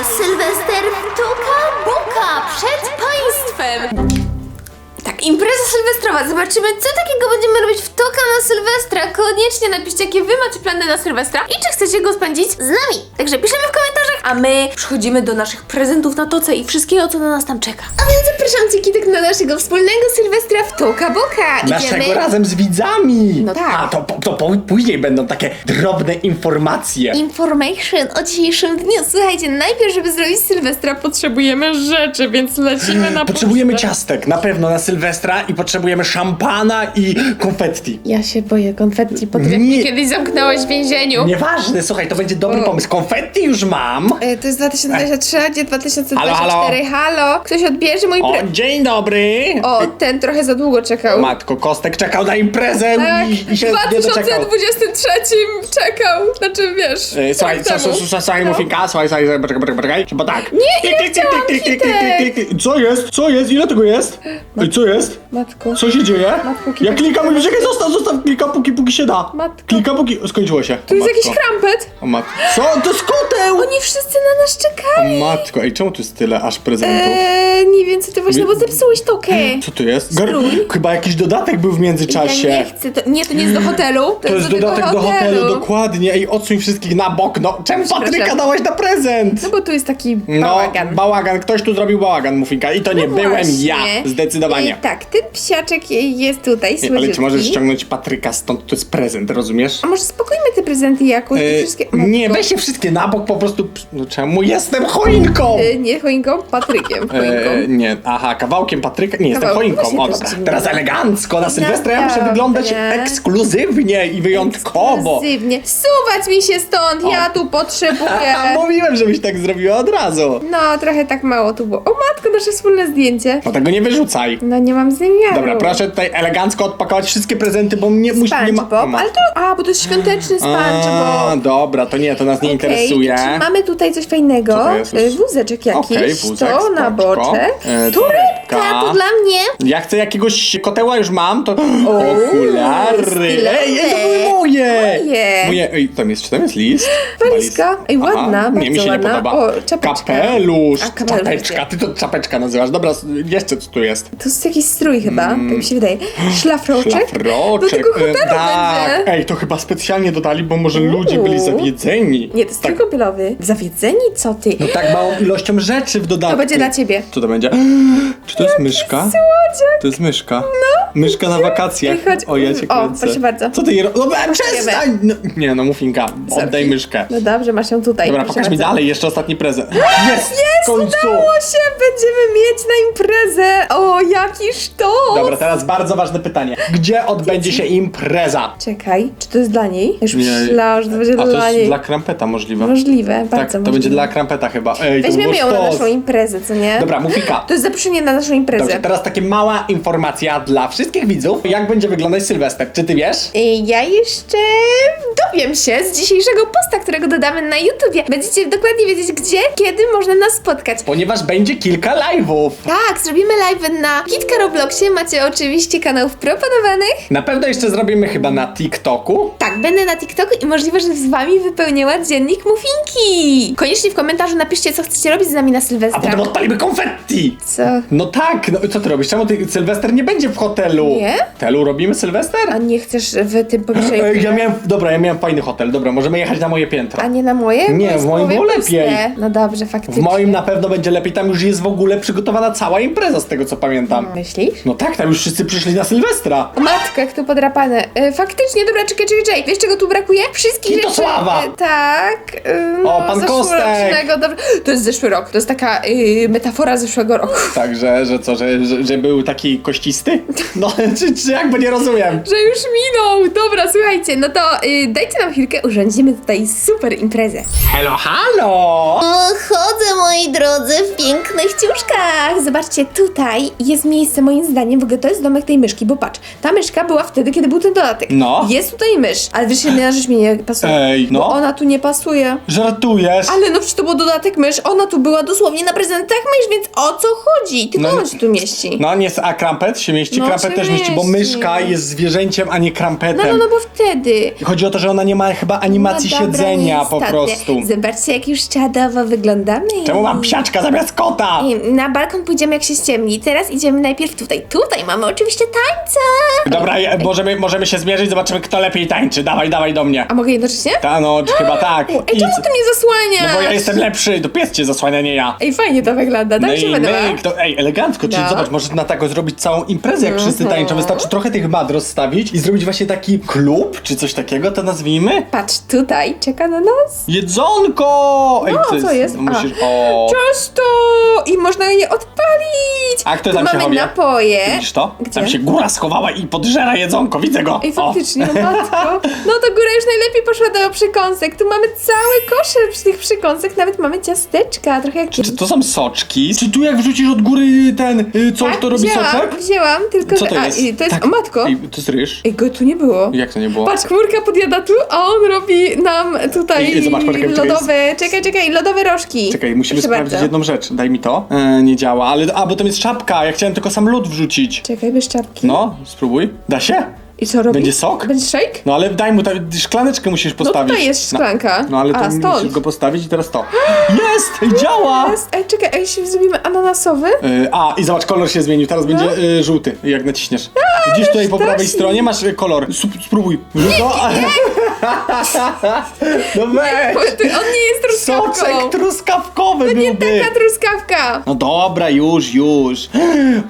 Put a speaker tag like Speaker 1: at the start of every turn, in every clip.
Speaker 1: Sylwester w Tuka Buka przed państwem. Impreza sylwestrowa. Zobaczymy, co takiego będziemy robić w Toka na Sylwestra. Koniecznie napiszcie, jakie wy macie plany na Sylwestra i czy chcecie go spędzić z nami. Także piszemy w komentarzach, a my przechodzimy do naszych prezentów na Toce i wszystkiego, co na nas tam czeka. A więc zapraszam cię, Kitek, na naszego wspólnego Sylwestra w Toka Boka.
Speaker 2: Naszego razem z widzami!
Speaker 1: No tak.
Speaker 2: A to, po- to po, później będą takie drobne informacje.
Speaker 1: Information o dzisiejszym dniu. Słuchajcie, najpierw, żeby zrobić Sylwestra, potrzebujemy rzeczy, więc lecimy na
Speaker 2: Potrzebujemy
Speaker 1: pocztę.
Speaker 2: ciastek, na pewno na Sylwestra i potrzebujemy szampana i konfetti.
Speaker 1: Ja się boję konfetti, po tym jak
Speaker 2: Nie.
Speaker 1: mnie kiedyś zamknąłeś w więzieniu.
Speaker 2: Nieważne, słuchaj, to będzie dobry pomysł. Konfetti już mam.
Speaker 1: E, To jest 2023, a gdzie 2024?
Speaker 2: Halo, halo.
Speaker 1: halo. Ktoś odbierze mój
Speaker 2: O,
Speaker 1: pre...
Speaker 2: dzień dobry!
Speaker 1: O, ten trochę za długo czekał.
Speaker 2: Matko, Kostek czekał na imprezę
Speaker 1: tak,
Speaker 2: i, i się
Speaker 1: w
Speaker 2: nie doczekał.
Speaker 1: 2023 czekał. Znaczy, wiesz,
Speaker 2: E, Słuchaj,
Speaker 1: rok temu.
Speaker 2: co, co, słuchaj,
Speaker 1: No.
Speaker 2: Mufinka, słuchaj, słuchaj, słuchaj, poczekaj, poczekaj, poczekaj, bo tak.
Speaker 1: Nie, chciałam, Kitek?
Speaker 2: tyk. Co jest? Co jest? Ile tego jest? Ej, Co jest?
Speaker 1: Matko.
Speaker 2: Co się dzieje?
Speaker 1: Matko,
Speaker 2: Ja klikam i czekaj, zostaw, zostaw, klikam póki, póki się da.
Speaker 1: Matko.
Speaker 2: Klikam póki, skończyło się.
Speaker 1: Tu jest
Speaker 2: O,
Speaker 1: jakiś krampet.
Speaker 2: O matko. Co? To jest koteł!
Speaker 1: Oni wszyscy na nas
Speaker 2: O
Speaker 1: czekali.
Speaker 2: matko, ej, czemu tu jest tyle aż prezentów?
Speaker 1: Eee, nie wiem, co ty właśnie, bo zepsułeś tokę.
Speaker 2: Co tu jest? Gar-. Chyba jakiś dodatek był w międzyczasie.
Speaker 1: Ja nie chcę, to, nie, to nie jest do hotelu. To,
Speaker 2: To jest
Speaker 1: do
Speaker 2: dodatek
Speaker 1: tego
Speaker 2: do hotelu, dokładnie. Ej, odsuń wszystkich na bok, no. Czemu. Patryka dałaś na prezent?
Speaker 1: No bo tu jest taki
Speaker 2: No,
Speaker 1: bałagan.
Speaker 2: bałagan. Ktoś tu zrobił bałagan, Mufinka. I to nie
Speaker 1: No
Speaker 2: byłem ja, zdecydowanie.
Speaker 1: I tak, ten psiaczek jest tutaj,
Speaker 2: Nie,
Speaker 1: słodziutki.
Speaker 2: ale czy możesz ściągnąć Patryka stąd? To jest prezent, rozumiesz?
Speaker 1: A może spokojmy te prezenty jakoś, te
Speaker 2: E,
Speaker 1: wszystkie...
Speaker 2: nie, weź się wszystkie na bok, po prostu... No czemu? Jestem choinką!
Speaker 1: E, Nie choinką, Patrykiem choinką.
Speaker 2: E, nie, aha, kawałkiem Patryka. Nie, jestem choinką.
Speaker 1: Właśnie
Speaker 2: O, dobra.
Speaker 1: dziwne.
Speaker 2: Teraz elegancko na Sylwestra ja muszę wyglądać ekskluzywnie i wyjątkowo.
Speaker 1: Ekskluzywnie. Suwać mi się stąd, ja tu potrzebuję.
Speaker 2: A, mówiłem, żebyś tak zrobiła od razu.
Speaker 1: No, trochę tak mało tu było. O matko, nasze wspólne zdjęcie.
Speaker 2: No tego nie wyrzucaj.
Speaker 1: No nie mam zamiaru.
Speaker 2: Dobra, proszę tutaj elegancko odpakować wszystkie prezenty, bo mnie musi nie ma.
Speaker 1: SpongeBob, ale to... A, bo to jest świąteczny
Speaker 2: A,
Speaker 1: SpongeBob.
Speaker 2: dobra, to nie, to nas nie interesuje.
Speaker 1: Mamy tutaj coś fajnego?
Speaker 2: Co to jest?
Speaker 1: E, Wózeczek jakiś,
Speaker 2: Okej, wózek,
Speaker 1: to na
Speaker 2: spoczko.
Speaker 1: boczek.
Speaker 2: E,
Speaker 1: torebka. To dla mnie.
Speaker 2: Ja chcę jakiegoś koteła już mam, to. Okulary!
Speaker 1: stylowe.
Speaker 2: Ej, ej, to były moje!
Speaker 1: Moje.
Speaker 2: Moje. Ej, tam jest, czy tam jest list?
Speaker 1: Walizka.
Speaker 2: Chyba list.
Speaker 1: Ej, ładna,
Speaker 2: Aha, Nie, mi się nie
Speaker 1: ładna.
Speaker 2: podoba.
Speaker 1: O, czapeczka.
Speaker 2: Kapelusz,
Speaker 1: A, kapelusz,
Speaker 2: czapeczka. Ty to czapeczka nazywasz. Dobra, jeszcze co tu jest?
Speaker 1: To jest jakiś strój chyba, tak mi się wydaje. Szlafroczek? Do
Speaker 2: Szlafroczek.
Speaker 1: tego hotelu
Speaker 2: e, tak.
Speaker 1: będzie.
Speaker 2: Ej, to chyba specjalnie dodali, bo może ludzie byli zawiedzeni.
Speaker 1: Nie, to jest
Speaker 2: tak.
Speaker 1: tylko kąpielowy. Zawiedzeni? Co ty?
Speaker 2: No tak małą ilością rzeczy w dodatku.
Speaker 1: To będzie dla ciebie.
Speaker 2: Co to będzie? Czy to jest myszka?
Speaker 1: Słodziak.
Speaker 2: To jest myszka. No. Myszka na wakacjach.
Speaker 1: Chodź.
Speaker 2: O, ja cię
Speaker 1: O,
Speaker 2: kręcę.
Speaker 1: proszę bardzo.
Speaker 2: Co ty je ro... No, przestań! No, nie no, Mufinka, oddaj myszkę.
Speaker 1: No dobrze, masz ją tutaj.
Speaker 2: Dobra,
Speaker 1: proszę
Speaker 2: pokaż mi
Speaker 1: bardzo.
Speaker 2: dalej, jeszcze ostatni prezent. Jest! W końcu!
Speaker 1: udało się! Będziemy mieć na imprezę! O, jaki sztos!
Speaker 2: Dobra, teraz bardzo ważne pytanie. Gdzie odbędzie się impreza?
Speaker 1: Czekaj, czy to jest dla niej? Już
Speaker 2: Nie.
Speaker 1: myślałam, że to będzie
Speaker 2: A to
Speaker 1: dla
Speaker 2: jest
Speaker 1: niej.
Speaker 2: dla krampeta możliwe.
Speaker 1: Możliwe, bardzo
Speaker 2: tak, to
Speaker 1: możliwe.
Speaker 2: będzie dla krampeta chyba. Ej, to
Speaker 1: Weźmiemy
Speaker 2: było
Speaker 1: ją na
Speaker 2: sztos.
Speaker 1: naszą imprezę, co nie?
Speaker 2: Dobra, Mufika.
Speaker 1: To jest zaproszenie na naszą imprezę.
Speaker 2: Dobrze, teraz taka mała informacja dla wszystkich widzów. Jak będzie wyglądać Sylwester? Czy ty wiesz?
Speaker 1: Y, Ja jeszcze dowiem się z dzisiejszego posta, którego dodamy na YouTubie. Będziecie dokładnie wiedzieć, gdzie, kiedy można nas spotkać.
Speaker 2: Ponieważ będzie kilka live'ów.
Speaker 1: Tak, zrobimy live na Kitka Robloxie. Macie oczywiście kanał proponowanych.
Speaker 2: Na pewno jeszcze zrobimy chyba na TikToku.
Speaker 1: Tak, będę na TikToku i możliwe, że z wami wypełniła dziennik Mufinki. Koniecznie w komentarzu napiszcie, co chcecie robić z nami na
Speaker 2: A
Speaker 1: Sylwestra.
Speaker 2: potem odpalimy konfetti!
Speaker 1: Co?
Speaker 2: No tak, no co ty robisz? Czemu ty, Sylwester nie będzie w hotelu?
Speaker 1: Nie?
Speaker 2: W hotelu robimy Sylwester?
Speaker 1: A nie chcesz w tym pomieszczeniu?
Speaker 2: Ej, ja miałem, dobra, ja miałem fajny hotel, dobra, możemy jechać na moje piętro.
Speaker 1: A nie na moje?
Speaker 2: Nie,
Speaker 1: jest
Speaker 2: w moim
Speaker 1: połowie
Speaker 2: było
Speaker 1: puste.
Speaker 2: lepiej.
Speaker 1: No dobrze,
Speaker 2: W
Speaker 1: faktycznie.
Speaker 2: moim na pewno będzie lepiej, tam już jest w ogóle przygotowana cała impreza z tego co pamiętam.
Speaker 1: Myślisz?
Speaker 2: No tak, tam już wszyscy przyszli na Sylwestra.
Speaker 1: O matko, jak tu podrapane. E, faktycznie, dobra, czekaj, czekaj, czekaj. Wiesz czego tu brakuje? Wszystkich
Speaker 2: Kitosława!
Speaker 1: rzeczy. E, tak. E, no,
Speaker 2: O, pan
Speaker 1: zeszłorocznego, Dobra. To jest zeszły rok. To jest taka e, metafora zeszłego roku.
Speaker 2: Także, że co, że, że, że był taki kościsty? No, czy, czy jakby nie rozumiem.
Speaker 1: Że już minął. Dobra, słuchajcie, no to y, dajcie nam chwilkę, urządzimy tutaj super imprezę.
Speaker 2: Halo, halo!
Speaker 1: O, chodzę, moi drodzy, w pięknych ciuszkach. Zobaczcie, tutaj jest miejsce, moim zdaniem, w ogóle to jest domek tej myszki, bo patrz, ta myszka była wtedy, kiedy był ten dodatek.
Speaker 2: No.
Speaker 1: Jest tutaj mysz, ale wiesz, jedna rzecz mi nie pasuje.
Speaker 2: Ej, no.
Speaker 1: Bo ona tu nie pasuje.
Speaker 2: Żartujesz?
Speaker 1: Ale no przecież to był dodatek mysz, ona tu była dosłownie na prezentach mysz, więc o co chodzi? Tylko
Speaker 2: No,
Speaker 1: on się tu mieści.
Speaker 2: No nie, a krampet się mieści?
Speaker 1: No,
Speaker 2: krampet
Speaker 1: się
Speaker 2: też mieści, bo
Speaker 1: mieści.
Speaker 2: myszka jest zwierzęciem, a nie krampetem.
Speaker 1: No, no, no, bo wtedy.
Speaker 2: Chodzi o to, że ona nie ma chyba animacji
Speaker 1: No dobra,
Speaker 2: siedzenia po prostu.
Speaker 1: Zobaczcie, jak już czadowo wyglądamy.
Speaker 2: Czemu mam psiaczka zamiast kota?
Speaker 1: I Na balkon pójdziemy jak się ściemni. Teraz idziemy najpierw tutaj. Tutaj mamy oczywiście tańce.
Speaker 2: Dobra, ja- możemy, możemy się zmierzyć, zobaczymy kto lepiej tańczy. Dawaj, dawaj do mnie.
Speaker 1: A mogę jednocześnie?
Speaker 2: Ta, no, chyba tak.
Speaker 1: Ej, czemu ty mnie zasłaniasz?
Speaker 2: No bo ja jestem lepszy, to pies cię zasłania, nie ja.
Speaker 1: Ej, fajnie to wygląda, tak
Speaker 2: No
Speaker 1: się
Speaker 2: i
Speaker 1: podoba.
Speaker 2: myk, to, ej, elegancko, czyli
Speaker 1: No.
Speaker 2: zobacz, możesz na taką zrobić całą imprezę, jak wszyscy
Speaker 1: Mhm.
Speaker 2: tańczą. Wystarczy trochę tych mat rozstawić i zrobić właśnie taki klub, czy coś takiego, to nazwijmy.
Speaker 1: Patrz, tutaj czeka na nas.
Speaker 2: Jedzonko! Ej,
Speaker 1: No, co jest?
Speaker 2: Musisz, o.
Speaker 1: Ciasto! I można je odpalić!
Speaker 2: A kto tam się
Speaker 1: mamy napoje.
Speaker 2: Widzisz to?
Speaker 1: Gdzie?
Speaker 2: Tam się góra schowała i podżera jedzonko, widzę go.
Speaker 1: Ej,
Speaker 2: O.
Speaker 1: faktycznie, no matko. No to góra już najlepiej poszła do przekąsek. Tu mamy cały koszer przy tych przekąsek, nawet mamy ciasteczka, trochę jak
Speaker 2: Czy to są soczki? Czy tu jak wrzucisz od góry ten y, coś,
Speaker 1: tak,
Speaker 2: to robi
Speaker 1: wzięłam,
Speaker 2: soczek?
Speaker 1: wzięłam, tylko
Speaker 2: Co
Speaker 1: że...
Speaker 2: to
Speaker 1: A,
Speaker 2: jest?
Speaker 1: i to jest...
Speaker 2: Tak.
Speaker 1: O matko!
Speaker 2: Ej, to jest ryż?
Speaker 1: Ej, go tu nie było.
Speaker 2: Jak to nie było?
Speaker 1: Patrz, chmurka podjada tu, a on robi nam tutaj
Speaker 2: Ej, ej, zobacz,
Speaker 1: lodowe... Czekaj, czekaj, lodowe rożki.
Speaker 2: Czekaj, musimy
Speaker 1: Proszę
Speaker 2: sprawdzić jedną rzecz. Daj mi to. E, nie działa, ale. A, bo to jest czapka. Ja chciałem tylko sam lód wrzucić.
Speaker 1: Czekaj, bez czapki.
Speaker 2: No, spróbuj. Da się?
Speaker 1: I co robi?
Speaker 2: Będzie sok?
Speaker 1: Będzie shake?
Speaker 2: No ale daj mu, ta, szklaneczkę musisz postawić.
Speaker 1: tutaj jest szklanka.
Speaker 2: No, no ale to
Speaker 1: A, stąd.
Speaker 2: musisz go postawić i teraz to. Jest! Działa!
Speaker 1: Jest. Ej, czekaj, się zrobimy ananasowy?
Speaker 2: E, a, i zobacz, kolor się zmienił. Teraz będzie e, żółty, jak naciśniesz. Widzisz tutaj po prawej
Speaker 1: strasznie.
Speaker 2: stronie masz e, kolor. Sup- spróbuj. No, no
Speaker 1: Bo
Speaker 2: weź!
Speaker 1: on nie jest truskawką.
Speaker 2: Soczek truskawkowy
Speaker 1: nie
Speaker 2: byłby.
Speaker 1: taka truskawka.
Speaker 2: No dobra, już, już.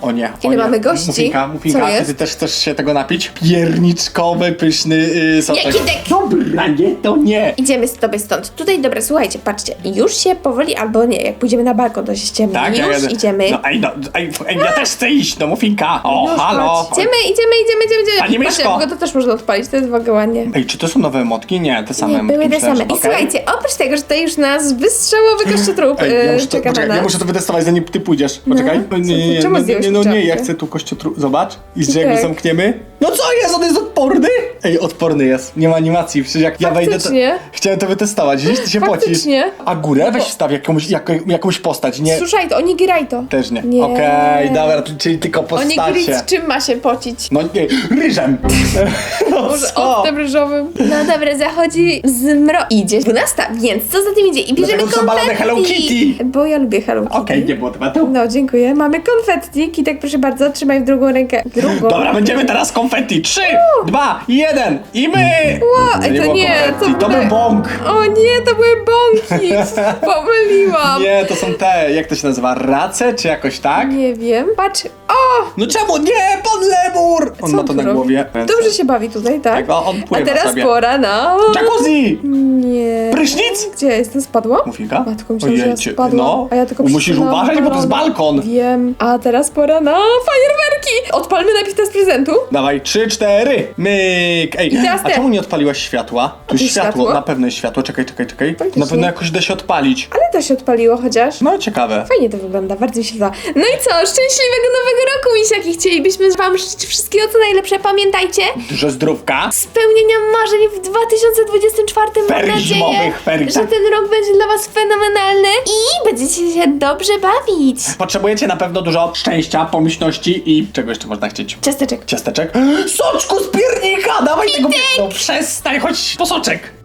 Speaker 2: O nie. O
Speaker 1: Ile
Speaker 2: nie.
Speaker 1: mamy gości?
Speaker 2: Mufinka,
Speaker 1: Co
Speaker 2: czy
Speaker 1: jest?
Speaker 2: ty też chcesz się tego napić? Pierniczkowy, pyszny yy, soczek.
Speaker 1: Jaki dek?
Speaker 2: Dobra, nie, to nie.
Speaker 1: Idziemy sobie stąd. Tutaj, dobra, słuchajcie, patrzcie. Już się powoli, albo nie, jak pójdziemy na balkon, to się ściemni.
Speaker 2: Tak,
Speaker 1: Już
Speaker 2: ja jadę.
Speaker 1: idziemy.
Speaker 2: No, ej, no, ej, ej, ja też chcę iść, no Mufinka. O,
Speaker 1: Już,
Speaker 2: halo.
Speaker 1: Idziemy, idziemy, idziemy, idziemy, idziemy.
Speaker 2: Pani
Speaker 1: Patrzcie, w ogóle to też można odpalić, to jest w ogóle ładnie.
Speaker 2: Ej, czy to są nowe emotki? Nie, te same
Speaker 1: Nie,
Speaker 2: emotki.
Speaker 1: były te
Speaker 2: myślałem,
Speaker 1: same.
Speaker 2: że-
Speaker 1: I
Speaker 2: okej.
Speaker 1: słuchajcie, oprócz tego, że tutaj już nas wystrzałowy kościotrup
Speaker 2: Ej, ja
Speaker 1: yy,
Speaker 2: muszę, to,
Speaker 1: czeka
Speaker 2: poczekaj,
Speaker 1: na
Speaker 2: ja
Speaker 1: nas.
Speaker 2: muszę to wytestować, zanim ty pójdziesz. Poczekaj.
Speaker 1: No,
Speaker 2: nie, nie,
Speaker 1: ty,
Speaker 2: nie,
Speaker 1: czemu
Speaker 2: no, nie,
Speaker 1: zdjąłeś
Speaker 2: nie, no nie,
Speaker 1: czapkę?
Speaker 2: ja chcę tu kościotrup. Zobacz. I że jak
Speaker 1: Tak.
Speaker 2: go zamkniemy. No co jest? On jest odporny? Ej, odporny jest. Nie ma animacji. Przecież jak ja wejdę, to...
Speaker 1: Faktycznie.
Speaker 2: Chciałem to wytestować. Widzisz, ty się pocisz.
Speaker 1: Faktycznie.
Speaker 2: A górę weź wstaw jakąś, jak, jakąś postać. Nie,
Speaker 1: Słuchaj, to oni graj to.
Speaker 2: też nie.
Speaker 1: Nie.
Speaker 2: Okej, dobra, czyli tylko
Speaker 1: Oni
Speaker 2: postacie.
Speaker 1: z czym ma się pocić?
Speaker 2: No nie, ryżem. no
Speaker 1: Może
Speaker 2: co?
Speaker 1: ostem ryżowym. No dobra, zachodzi zmro. Idzie 12, więc co za tym idzie? I bierzemy
Speaker 2: Dlatego są
Speaker 1: konfetti.
Speaker 2: Hello Kitty.
Speaker 1: Bo ja lubię Hello Kitty.
Speaker 2: Okej, nie było tematu.
Speaker 1: No, dziękuję. Mamy konfetti. Kitek, proszę bardzo, trzymaj w drugą rękę. Drugą.
Speaker 2: Dobra, będziemy teraz konfetti. Trzy, dwa, jeden i my!
Speaker 1: Ło, ej, to
Speaker 2: było
Speaker 1: nie,
Speaker 2: konfetti,
Speaker 1: to
Speaker 2: to był
Speaker 1: były-
Speaker 2: bąk.
Speaker 1: O nie, to były bąki. Pomyliłam.
Speaker 2: Nie, to są te, jak to się nazywa, race czy jakoś tak?
Speaker 1: Nie wiem. Patrz. O!
Speaker 2: No czemu nie, pan lemur! On
Speaker 1: Co
Speaker 2: ma to
Speaker 1: tu
Speaker 2: na
Speaker 1: robi?
Speaker 2: głowie.
Speaker 1: Dobrze się bawi tutaj, tak?
Speaker 2: Tak, o, on pływa
Speaker 1: A teraz
Speaker 2: sobie.
Speaker 1: pora na...
Speaker 2: Jacuzzi!
Speaker 1: Nie.
Speaker 2: Prysznic?
Speaker 1: Gdzie ja jestem? Spadła?
Speaker 2: Mufinka?
Speaker 1: Matko, myślałam, że ja
Speaker 2: Ojejcie,
Speaker 1: spadłam.
Speaker 2: no.
Speaker 1: A ja tylko
Speaker 2: Musisz uważać, bo to jest balkon.
Speaker 1: Wiem. A teraz pora na fajerwerki! Odpalmy najpierw test prezentu.
Speaker 2: Dawaj, trzy, cztery, myk! Ej,
Speaker 1: teraz
Speaker 2: a
Speaker 1: ty.
Speaker 2: czemu nie odpaliłaś światła? Tu
Speaker 1: tu
Speaker 2: jest światło,
Speaker 1: światło?
Speaker 2: na pewno jest światło, czekaj, czekaj, czekaj.
Speaker 1: Faktycznie.
Speaker 2: Na pewno jakoś da się odpalić.
Speaker 1: Ale to się odpaliło chociaż.
Speaker 2: No, ciekawe.
Speaker 1: Fajnie to wygląda, bardzo mi się podoba. No i co? Szczęśliwego nowego roku, misiaki! Chcielibyśmy wam życzyć wszystkiego co najlepsze. Pamiętajcie,
Speaker 2: Dużo zdrówka.
Speaker 1: spełnienia marzeń w 2024 mam nadzieję,
Speaker 2: zimowych,
Speaker 1: że
Speaker 2: tak.
Speaker 1: ten rok będzie dla was fenomenalny i będziecie się dobrze bawić.
Speaker 2: Potrzebujecie na pewno dużo szczęścia, pomyślności i czego jeszcze można chcieć?
Speaker 1: Ciasteczek.
Speaker 2: Ciasteczek? Soczku z piernika! Dawaj tego... No przestań, chodź po soczek!